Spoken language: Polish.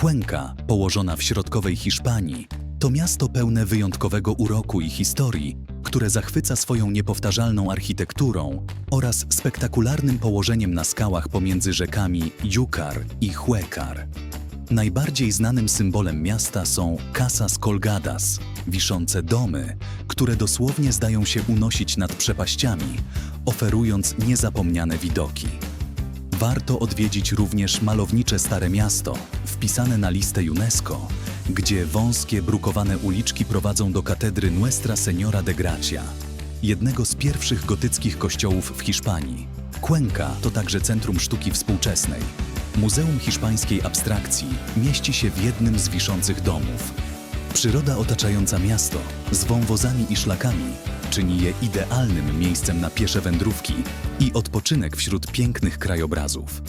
Cuenca, położona w środkowej Hiszpanii, to miasto pełne wyjątkowego uroku i historii, które zachwyca swoją niepowtarzalną architekturą oraz spektakularnym położeniem na skałach pomiędzy rzekami Yucar i Huecar. Najbardziej znanym symbolem miasta są Casas Colgadas, wiszące domy, które dosłownie zdają się unosić nad przepaściami, oferując niezapomniane widoki. Warto odwiedzić również malownicze Stare Miasto, wpisane na listę UNESCO, gdzie wąskie, brukowane uliczki prowadzą do katedry Nuestra Señora de Gracia, jednego z pierwszych gotyckich kościołów w Hiszpanii. Cuenca to także centrum sztuki współczesnej. Muzeum Hiszpańskiej Abstrakcji mieści się w jednym z wiszących domów. Przyroda otaczająca miasto z wąwozami i szlakami czyni je idealnym miejscem na piesze wędrówki i odpoczynek wśród pięknych krajobrazów.